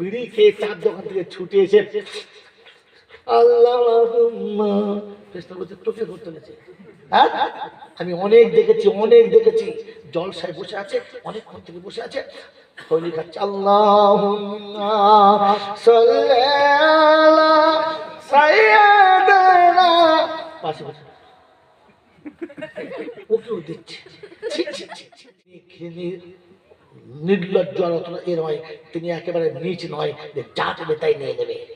বিড়ি খেয়ে চার দোকান থেকে ছুটে এসে আল্লাহ তোকে করতে গেছে হ্যাঁ আমি অনেক দেখেছি অনেক দেখেছি জলসায় বসে আছে অনেকক্ষণ থেকে বসে আছে হলি খাচ্ছে আল্লাহ পাশে বসে ওকেও দিচ্ছে নির্লজ্জ আর এ নয় তিনি একেবারে নিচ নয় যে যা তুমি তাই নিয়ে নেবে।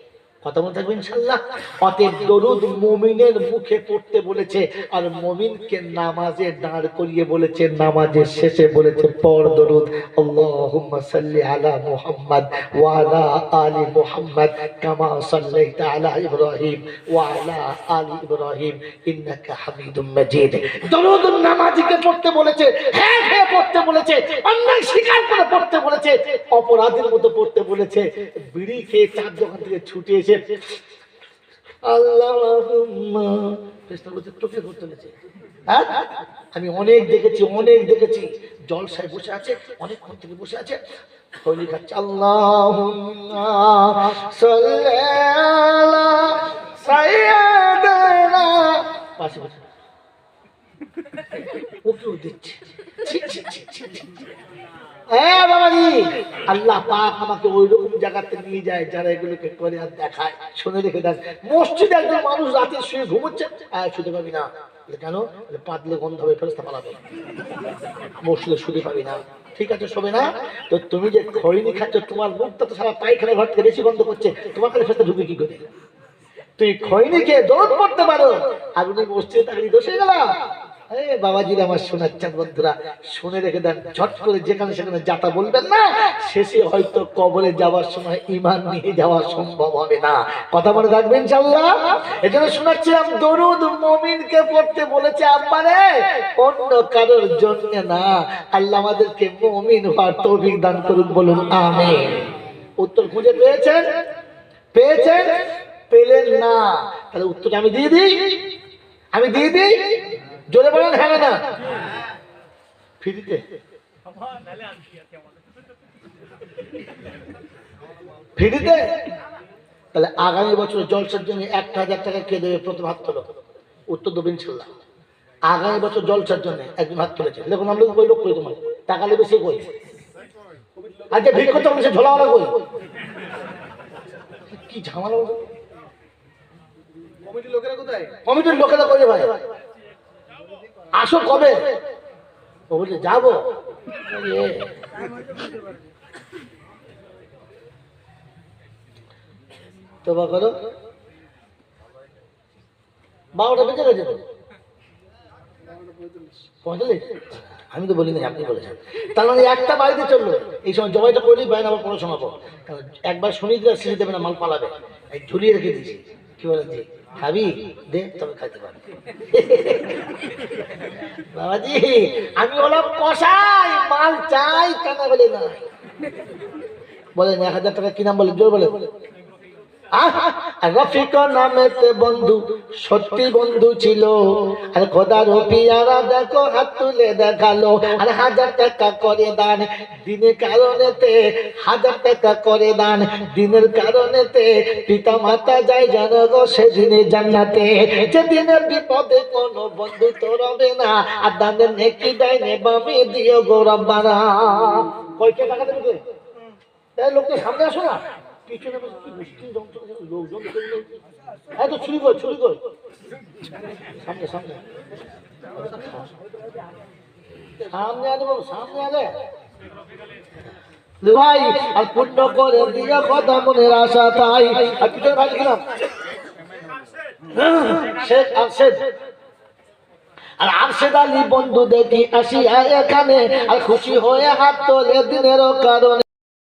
কথা থাকবে ইনশাল্লাহ অতএব দরুদ মুমিনের মুখে পড়তে বলেছে আর মুমিনকে নামাজে দাঁড় করিয়ে বলেছে, নামাজের শেষে বলেছে, পড় দরুদ। আলা মুহাম্মদ মুহাম্মদ কামা আলা ইব্রাহিম ইব্রাহিম দরুদ পড়তে বলেছে হ্যাঁ হ্যাঁ পড়তে বলেছে, অন্যায় স্বীকার করে পড়তে বলেছে, অপরাধের মতো পড়তে বলেছে, বিড়ি খেয়ে চার দোকান থেকে ছুটে এসে হ্যাঁ? আমি অনেক দেখেছি অনেক দেখেছি। জল জলসায় বসে আছে, অনেকক্ষণ থেকে বসে আছে। হলি খাচ্ছে আল্লাহ পাশে দিচ্ছে। হ্যাঁ ঠিক আছে, শোবে না? তো তুমি যে খড়িনি খাচ্ছ, তোমার মুখটা তো সারা পায়খানা ঘর থেকে বেশি গন্ধ করছে। তোমার কাছে ঢুকে কি করে? তুই খৈনি খেয়ে দৌড় পড়তে পারো। আর উনি মসজিদে তাকে দোষে গেলাম বাবাজির আমার শোনাচ্ছেন বন্ধুরা, শুনে রেখে দেন, ঝট করে যেখানে সেখানে যাতা বলবেন না, শেষে হয়তো কবরে যাওয়ার সময় ইমান নিয়ে যাওয়া সম্ভব হবে না। কথা বলে থাকবেন ইনশাল্লাহ এজন্য শোনাচ্ছিলাম, দরুদ মমিনকে পড়তে বলেছে আব্বারে, অন্য কারোর জন্য না। আল্লাহ আমাদেরকে মমিন হওয়ার তৌফিক দান করুন বলুন আমিন। উত্তর খুঁজে পেয়েছেন? পেয়েছেন? পেলেন না। তাহলে উত্তরটা আমি দিয়ে দিই? আমি দিয়ে দিই? জোরে বলেন হ্যাঁ না ফ্রিতে। ফ্রিতে? তাহলে আগামী বছর জলসার জন্য একটা হাজার টাকা কে দেবে প্রথম হাত তোলো? উত্তর দেবেন ছিলাম আগামী বছর জলসার জন্য একজন হাত তুলেছে। দেখুন আমরা কই লোক কই তোমার? টাকা নেবে সে কই? আজকে ভিড় করতে সে ঝোলাওয়ালা কই? কি ঝামেলা? কমিটির লোকেরা কোথায়? কমিটির লোকেরা কই ভাই? আসো কবে? ও বলছে, যাব। তোবা করো বারোটা বেজে গেছে পঁয়তাল্লিশ? আমি তো বলিনি আপনি বলেছেন। তার মানে একটা বাড়িতে চলল। এই সময় জবাইটা করলেই বাইরে আবার কোনো শোনাবো কারণ একবার শুনিয়ে দিলে শিখে দেবে না মাল পালাবে। ঝুলিয়ে রেখে দিয়েছি। কি বলেন জি খাবি, দে, তবে খাইতে পারবি। বাবাজি, আমি হলাম কষাই মাল চাই, কেনা বলে না। বলেন এক হাজার টাকা কিনাম বলে? জোর বলেন দিনের কারণেতে হাজার পিতা মাতা যায় জানো গো সেদিনে জান্নাতে। যে দিনের বিপদে কোনো বন্ধু তো রবে না, আর দানের নেকি দেয় নেবামে দিও গো রব্বানা। কয়টা লোকটা সামনে আসো না। বসে কি যন্ত্রণা লোকজন। এই তো, ছুরি কই ছুরি কই সামনে সামনে। সামনে আলে বাবু, সামনে আলে ভাই, আর পূর্ণ করে দিয়ে কথা মনের আশা তাই। আর পিছনে ভাই দেখলাম আর আর আলী বন্ধু দেখি আসি এখানে, আর খুশি হয়ে হাত তোলে দিনের কারণে।